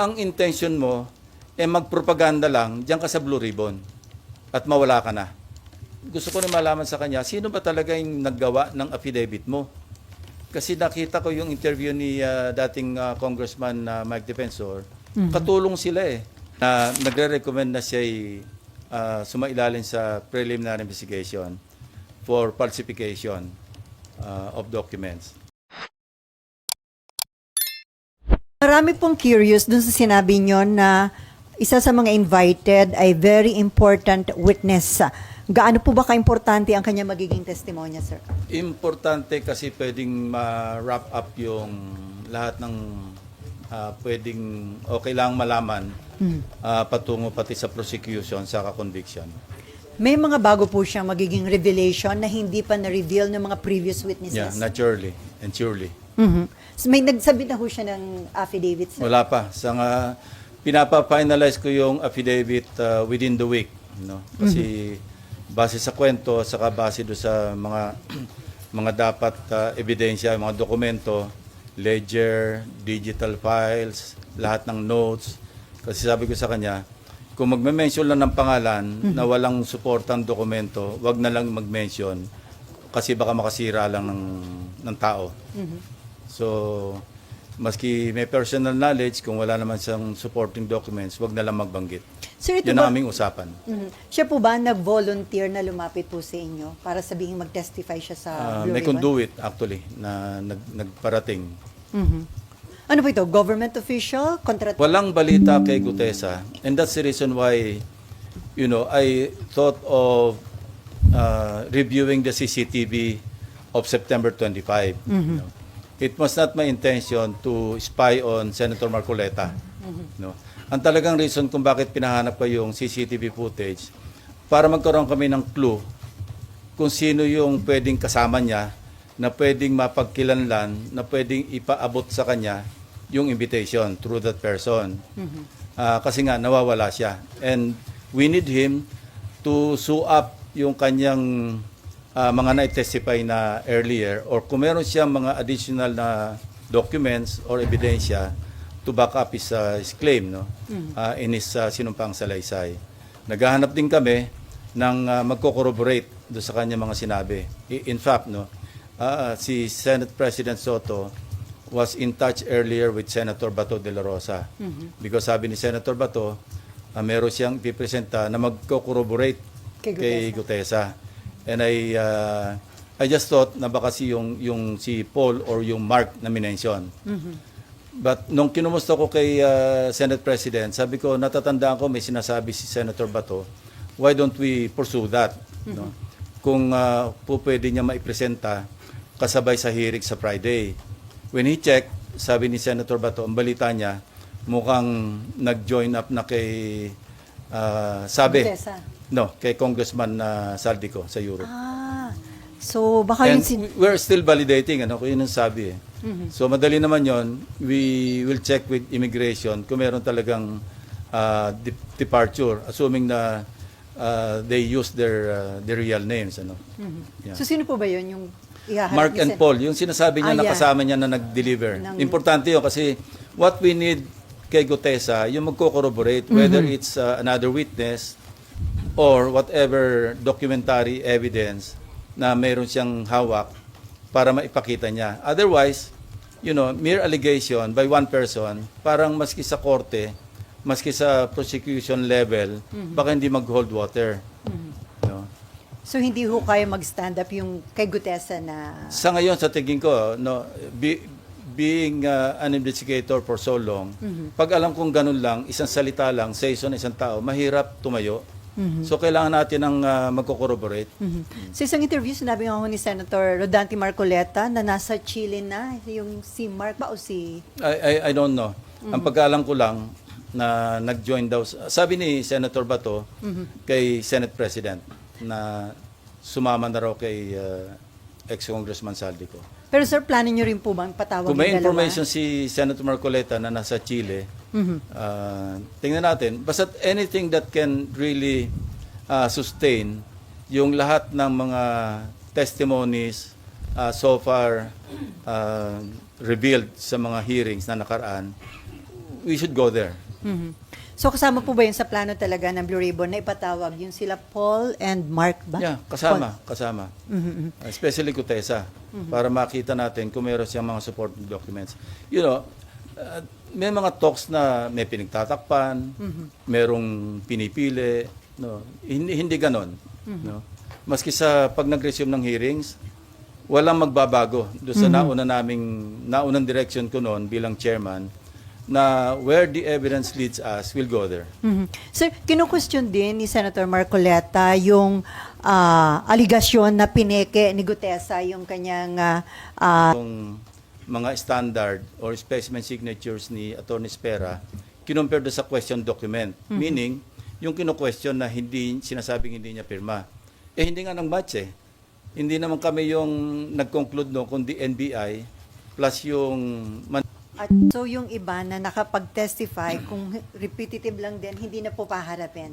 ang intention mo eh magpropaganda lang diyan ka sa Blue Ribbon at mawala ka na. Gusto ko rin malaman sa kanya, sino ba talaga yung naggawa ng affidavit mo? Kasi nakita ko yung interview ni ah, dating ah, Congressman ah, Mike Defensor, katulong sila eh. Na nagre-recommend na siya sumailalim sa preliminary investigation for falsification ah, of documents. Marami pong curious dun sa sinabi nyo na isa sa mga invited ay very important witness. Gaano po ba ka-importante ang kanya magiging testimonya, sir? Importante kasi pwedeng ma-wrap up yung lahat ng ah, pwedeng o kailangang malaman ah, patungo pati sa prosecution sa conviction. May mga bago po siyang magiging revelation na hindi pa na-reveal ng mga previous Yeah, witnesses. naturally and surely. Mhm. So may nagsabi na ho siya ng affidavit, sir? Wala pa. Sa nga, pinapa-finalize ko yung affidavit uh, within the week. No? Kasi base sa kwento, saka base do sa mga mga dapat uh, ebidensya, mga dokumento, ledger, digital files, lahat ng notes. Kasi sabi ko sa kanya, kung magme-mention lang ng pangalan na walang suportang dokumento, wag na lang mag-mention kasi baka makasira lang ng, ng tao. So, maski may personal knowledge, kung wala naman siyang supporting documents, wag na lang magbanggit. Sir, ito Yan ba, ang aming usapan. Mhm. siya po ba nag-volunteer na lumapit po sa inyo para sabihin mag-testify siya sa Uh, Blue may Ribbon? conduit, actually, na nag, nagparating. Mhm. Ano po ito? Government official? Contrat? Walang balita kay Gutesa. And that's the reason why, you know, I thought of uh, reviewing the CCTV of September 25. you know. It was not my intention to spy on Senator Marcoleta. No. Ang talagang reason kung bakit pinahanap ko yung CCTV footage para magkaroon kami ng clue kung sino yung pwedeng kasama niya na pwedeng mapagkilanlan, na pwedeng ipaabot sa kanya yung invitation through that person. Ah, kasi nga, nawawala siya. And we need him to sue up yung kanyang ah, mga na-testify na earlier or kung meron siyang mga additional na documents or ebidensya to back up his, ah, his claim no? Ah, in his ah, sinumpang salaysay. Naghahanap din kami ng uh, magko-corroborate doon sa kanya mga sinabi. In fact, no, ah, si Senate President Soto was in touch earlier with Senator Bato de la Rosa. Because sabi ni Senator Bato, ah, meron siyang ipipresenta na magko-corroborate Kay kay Gutesa. And I ah, I just thought na baka si yung yung si Paul or yung Mark na minention. But nung kinumusta ko kay uh, Senate President, sabi ko, natatandaan ko may sinasabi si Senator Bato, why don't we pursue that? No? Kung uh, po pwede niya maipresenta kasabay sa hearing sa Friday. When he checked, sabi ni Senator Bato, ang balita niya, mukhang nag-join up na kay, uh, sabi, Gutesa. No, kay Congressman uh, Saldico sa Europe. Ah, so baka And yun sin- we're still validating, ano, kung yun ang sabi eh. So madali naman yon we will check with immigration kung meron talagang uh, de- departure, assuming na uh, they use their uh, their real names. Ano. Yeah. So sino po ba yun yung ihaharap Mark and Paul, yung sinasabi niya Ah, na yeah. kasama niya na nag-deliver. Ng- Importante yun kasi what we need kay Gutesa, yung magko-corroborate whether Mm-hmm. it's uh, another witness or whatever documentary evidence na meron siyang hawak para maipakita niya. Otherwise, you know, mere allegation by one person, parang maski sa korte, maski sa prosecution level, Mm-hmm. baka hindi mag-hold water. No? So hindi ho kaya mag-stand up yung kay Gutesa na Sa ngayon, sa tingin ko, no, be- being uh, an investigator for so long, pag alam kong ganun lang, isang salita lang, sa isang isang tao, mahirap tumayo. So, kailangan natin ng uh, magko-corroborate. Mhm. Sa isang interview, sinabi nga ni Senator Rodante Marcoleta na nasa Chile na yung si Mark ba o si... I, I, I don't know. Ang pagkaalam ko lang, na nag-join daw, sabi ni Senator Bato kay Senate President na sumama na raw kay uh, ex-Congressman Saldico. Pero sir, plano nyo rin po bang patawag Kung may yung dalawa? information si Senator Marcoleta na nasa Chile, ah, tingnan natin. Basta anything that can really ah, sustain yung lahat ng mga testimonies ah, so far ah, revealed sa mga hearings na nakaraan, we should go there. Mhm. So kasama po ba yun sa plano talaga ng Blue Ribbon na ipatawag yung sila Paul and Mark ba? Yeah, kasama, kasama. Mhm. Especially Kutesa, para makita natin kung meron siyang mga supporting documents. You know, uh, may mga talks na may pinagtatakpan, merong pinipili, no. Hindi hindi ganon, no. Maski sa pag nag-resume ng hearings, walang magbabago doon sa nauna naming naunang direction ko noon bilang chairman na where the evidence leads us, we'll go there. Mhm. Sir, kinu-question din ni Senator Marcoleta yung ah, aligasyon na pineke ni Gutesa yung kanyang ah, ah, yung mga standard or specimen signatures ni Attorney Spera, kinumpare sa question document. Meaning, yung kino-question na hindi sinasabing hindi niya pirma. Eh, hindi nga nang match eh. Hindi naman kami yung nag-conclude no, kundi NBI plus yung man- at so yung iba na nakapag-testify kung repetitive lang din, hindi na po paharapin.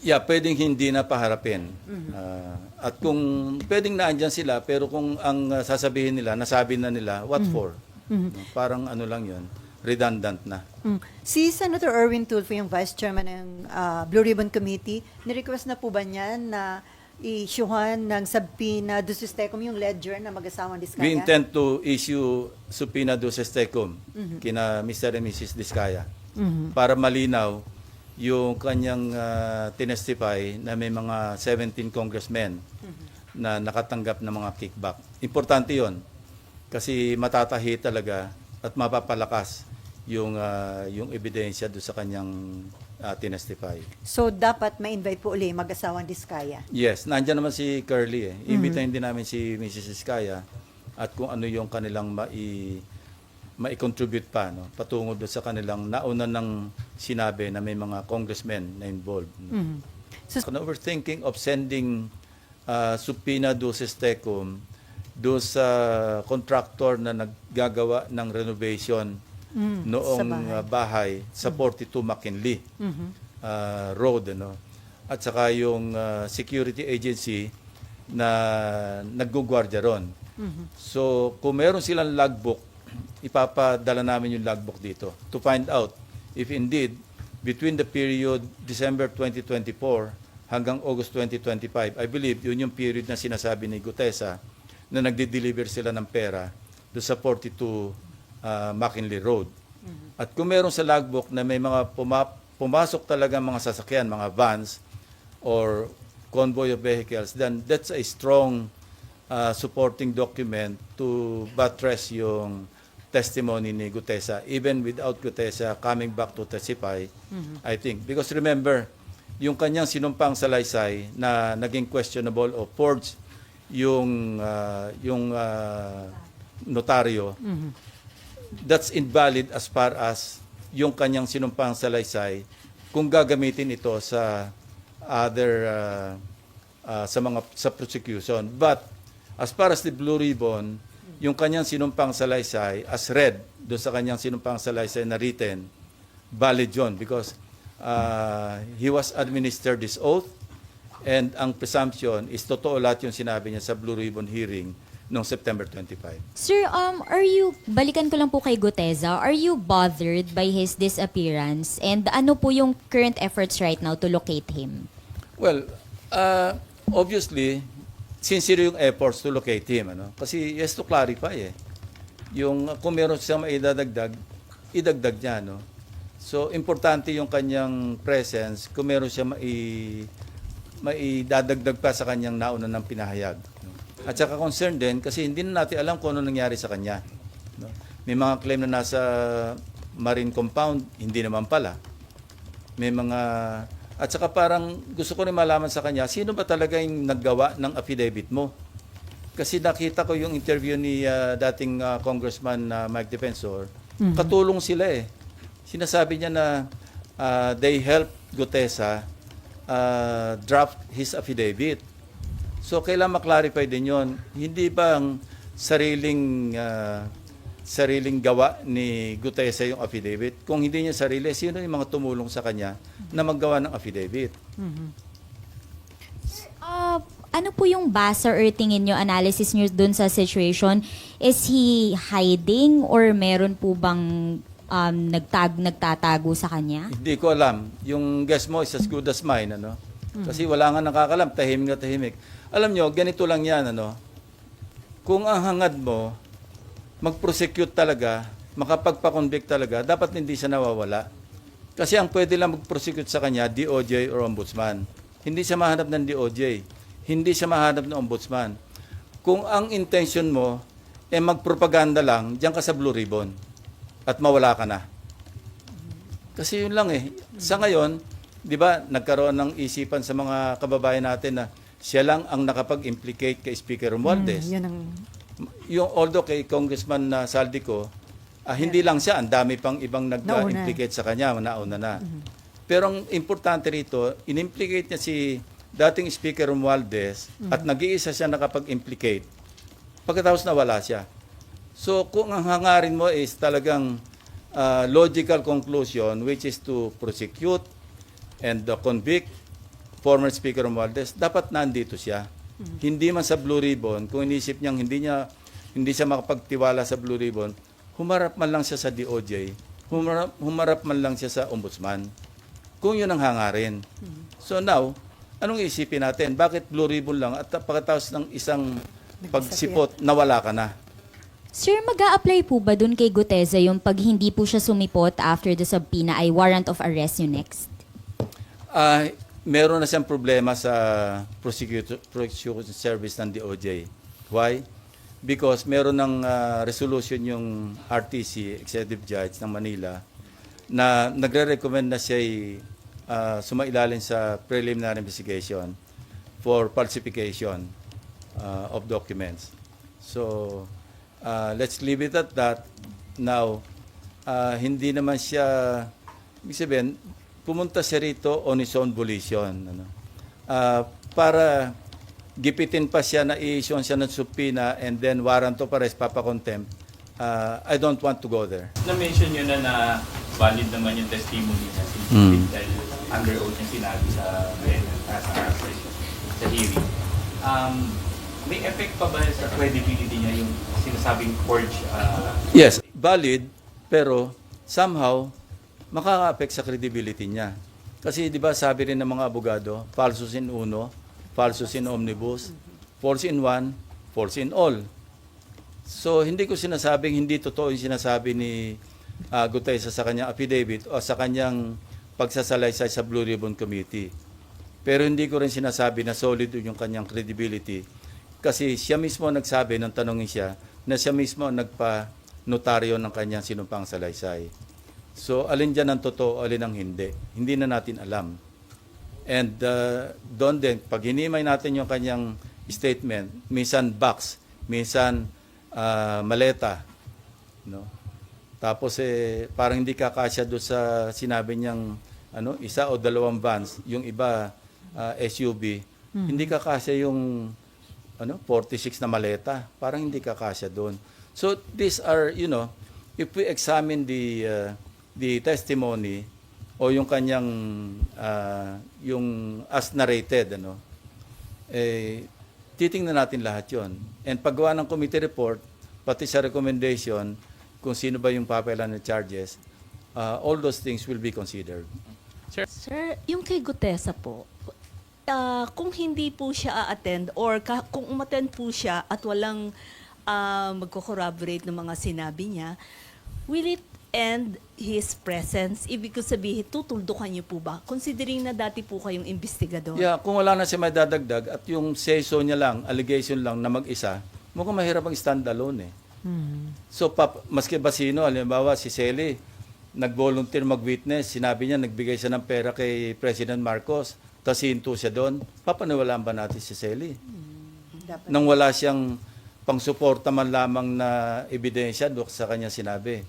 Yeah, pwedeng hindi na paharapin. Ah, at kung pwedeng naandyan sila, pero kung ang ah, sasabihin nila, nasabi na nila, what for? No, Parang ano lang yun, redundant na. Mm. Si Senator Erwin Tulfo, yung Vice Chairman ng ah, Blue Ribbon Committee, nirequest na po ba niya na i-issuehan ng subpoena do Sistecom yung ledger na mag-asawang diskaya? We intend to issue subpoena duces tecum kina Mr. and Mrs. Diskaya Mhm. para malinaw yung kanyang ah, tinestify na may mga 17 congressmen na nakatanggap ng mga kickback. Importante yon kasi matatahi talaga at mapapalakas yung ah, yung ebidensya do sa kanyang ah, tinestify. So, dapat ma-invite po uli mag-asawang diskaya. Yes, nandiyan naman si Curly eh. Imbitahin din namin si Mrs. Iskaya at kung ano yung kanilang mai mai-contribute pa no patungo doon sa kanilang nauna ng sinabi na may mga congressmen na involved. no. Mhm. So, So, we're thinking of sending uh, subpoena doses tecum do sa contractor na naggagawa ng renovation Mm, noong sa uh, bahay sa 42 McKinley Mhm. uh, road ano at saka yung uh, security agency na naggugwardya ron. Mhm. So kung meron silang logbook, ipapadala namin yung logbook dito to find out if indeed between the period December 2024 hanggang August 2025, I believe yun yung period na sinasabi ni Gutesa na nagde-deliver sila ng pera do sa 42 uh, McKinley Road. At kung meron sa logbook na may mga puma- pumasok talaga mga sasakyan, mga vans or convoy of vehicles, then that's a strong uh, supporting document to buttress yung testimony ni Gutesa. Even without Gutesa coming back to testify I think. Because remember yung kanyang sinumpang salaysay na naging questionable o forged yung uh, yung uh, notaryo that's invalid as far as yung kanyang sinumpang salaysay kung gagamitin ito sa other uh, uh, sa mga sa prosecution. But as far as the blue ribbon yung kanyang sinumpang salaysay as read do sa kanyang sinumpang salaysay na written valid yun because uh, he was administered this oath and ang presumption is totoo lahat yung sinabi niya sa blue ribbon hearing noong September 25 Sir, um, are you, balikan ko lang po kay Guteza, are you bothered by his disappearance? And ano po yung current efforts right now to locate him? Well, uh, obviously, sincere yung efforts to locate him. Ano? Kasi he has to clarify eh. Yung uh, kung meron siyang maidadagdag, idagdag niya. No? So, importante yung kanyang presence kung meron siya mai, maidadagdag pa sa kanyang nauna ng pinahayag. At saka concerned din kasi hindi na natin alam kung ano nangyari sa kanya. No? May mga claim na nasa marine compound, hindi naman pala. May mga at saka parang gusto ko rin malaman sa kanya sino ba talaga yung naggawa ng affidavit mo? Kasi nakita ko yung interview ni ah, dating ah, congressman na Mike Defensor. Katulong sila eh. Sinasabi niya na ah, they helped Gutesa ah, draft his affidavit so kailangan maklarify din yon hindi ba ang sariling ah, sariling gawa ni Gutesa yung affidavit. Kung hindi niya sarili, sino yung mga tumulong sa kanya na maggawa ng affidavit? Uh, ano po yung basa or tingin nyo, analysis nyo dun sa situation? Is he hiding or meron po bang um, nagtag, nagtatago sa kanya? Hindi ko alam. Yung guess mo is as good as mine, ano? Kasi wala nga nakakalam, tahimik na tahimik. Alam nyo, ganito lang yan, ano? Kung ang hangad mo, mag-prosecute talaga, makapagpa-convict talaga, dapat hindi siya nawawala. Kasi ang pwede lang mag-prosecute sa kanya, DOJ or Ombudsman. Hindi siya mahanap ng DOJ. Hindi siya mahanap ng Ombudsman. Kung ang intention mo, eh magpropaganda lang, diyan ka sa Blue Ribbon at mawala ka na. Kasi yun lang eh. Sa ngayon, di ba, nagkaroon ng isipan sa mga kababayan natin na siya lang ang nakapag-implicate kay Speaker Romualdez. Mm, yun ang Yung although kay Congressman na Saldico, ah, hindi lang siya, ang dami pang ibang nag-implicate sa kanya, nauna na. Pero ang importante rito, in-implicate niya si dating Speaker Romualdez at nag-iisa siya nakapag-implicate. Pagkatapos nawala siya. So kung ang hangarin mo is talagang ah, logical conclusion which is to prosecute and uh, convict former Speaker Romualdez, dapat nandito siya. Hindi man sa Blue Ribbon, kung inisip niyang hindi niya hindi siya makapagtiwala sa Blue Ribbon, humarap man lang siya sa DOJ, humarap, humarap man lang siya sa Ombudsman. Kung yun ang hangarin. So now, anong isipin natin? Bakit Blue Ribbon lang at pagkatapos ng isang pagsipot, nawala ka na? Sir, mag apply po ba dun kay Guteza yung pag hindi po siya sumipot after the subpoena ay warrant of arrest yung next? Ah, meron na siyang problema sa prosecutor, prosecution service ng DOJ. Why? Because meron ng ah, resolution yung RTC, Executive Judge ng Manila, na nagre-recommend na siya sumailalim sa preliminary investigation for falsification ah, of documents. So, ah, let's leave it at that. Now, ah, hindi naman siya, ibig sabihin, pumunta siya rito on his own volition. Ano? Ah, para gipitin pa siya na i-issue siya ng subpoena and then warrant of arrest, papakontempt, ah, I don't want to go there. Na-mention nyo na na valid naman yung testimony niya si Mm. dahil under oath niya sinabi sa, sa, sa, sa hearing. Um, may effect pa ba sa credibility niya yung sinasabing forge uh, Yes, valid, pero somehow makaka-affect sa credibility niya. Kasi 'di ba sabi rin ng mga abogado, falsus in uno, falsus in omnibus, false in one, false in all. So hindi ko sinasabing hindi totoo yung sinasabi ni uh, Gutesa sa kanyang affidavit o sa kanyang pagsasalaysay sa Blue Ribbon Committee. Pero hindi ko rin sinasabi na solid yung kanyang credibility kasi siya mismo nagsabi nang tanongin siya na siya mismo nagpa-notaryo ng kanyang sinumpang salaysay. So alin dyan ang totoo, alin ang hindi. Hindi na natin alam. And uh, doon din, pag hinimay natin yung kanyang statement, minsan box, minsan uh, maleta, no? Tapos eh parang hindi kakasya doon sa sinabi niyang ano, isa o dalawang vans, yung iba uh, SUV, hindi kakasya yung ano, 46 na maleta. Parang hindi kakasya doon. So these are, you know, if we examine the uh, the testimony o yung kanyang uh, yung as narrated ano eh titingnan natin lahat 'yon. And paggawa ng committee report pati sa recommendation kung sino ba yung papayalan ng charges, uh, all those things will be considered. Sir, yung kay Gutesa po, ah, kung hindi po siya a-attend or ka- kung umattend po siya at walang ah, magko-corroborate ng mga sinabi niya, will it end his presence? Ibig ko sabihin, tutuldukan niyo po ba? Considering na dati po kayong investigador. Yeah, kung wala na siya may dadagdag at yung say-so niya lang, allegation lang na mag-isa, mukhang mahirap ang stand-alone eh. So, pap, maski ba sino, halimbawa si Sally, nag-volunteer mag-witness, sinabi niya, nagbigay siya ng pera kay President Marcos, tapos hinto siya doon, papaniwalaan ba natin si Sally? dapat Nang wala siyang pangsuporta man lamang na ebidensya doon sa kanya sinabi.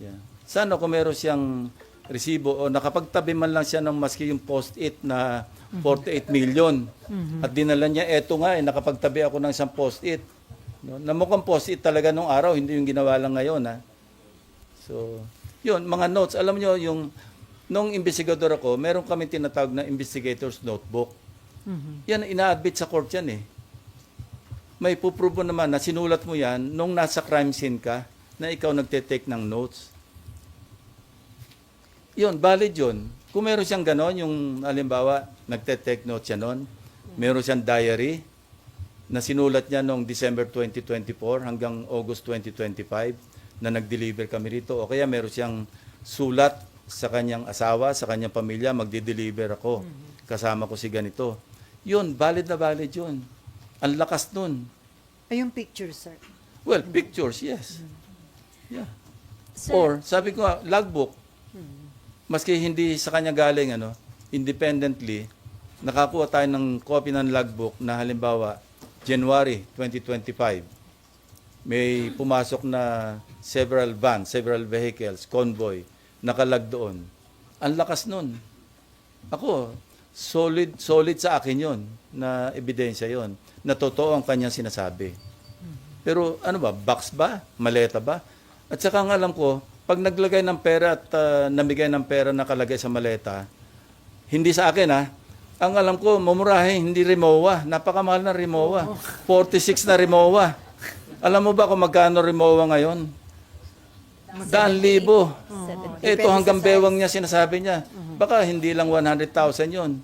Yeah. Sana kung meron siyang resibo o nakapagtabi man lang siya ng maski yung post-it na 48 million at dinala niya, eto nga eh, nakapagtabi ako ng isang post-it. No? Na mukhang post-it talaga nung araw, hindi yung ginawa lang ngayon. Ha? So, yun, mga notes. Alam nyo, yung, nung investigador ako, meron kami tinatawag na investigator's notebook. Yan, ina-admit sa court yan eh. May puprobo naman na sinulat mo yan nung nasa crime scene ka na ikaw nagte-take ng notes. yun, valid yun. Kung meron siyang ganon, yung halimbawa, nagte-take note siya nun, meron siyang diary na sinulat niya noong December 2024 hanggang August 2025 na nag-deliver kami rito. O kaya meron siyang sulat sa kanyang asawa, sa kanyang pamilya, magdi-deliver ako. Kasama ko si ganito. Yun, valid na valid yun. Ang lakas nun. Ay, yung picture, sir. Well, pictures, yes. Yeah. Sir, Or, sabi ko logbook, maski hindi sa kanya galing, ano, independently, nakakuha tayo ng copy ng logbook na halimbawa, January 2025, may pumasok na several vans, several vehicles, convoy, nakalag doon. Ang lakas nun. Ako, solid, solid sa akin yon na ebidensya yon na totoo ang kanyang sinasabi. Pero ano ba, box ba? Maleta ba? At saka ang alam ko, pag naglagay ng pera at ah, namigay ng pera nakalagay sa maleta, hindi sa akin ha, ang alam ko, mamurahe, hindi Rimowa. Napakamahal na Rimowa. 46 na Rimowa. Alam mo ba kung magkano Rimowa ngayon? Daan libo. Ito hanggang bewang niya sinasabi niya. Baka hindi lang 100,000 yon.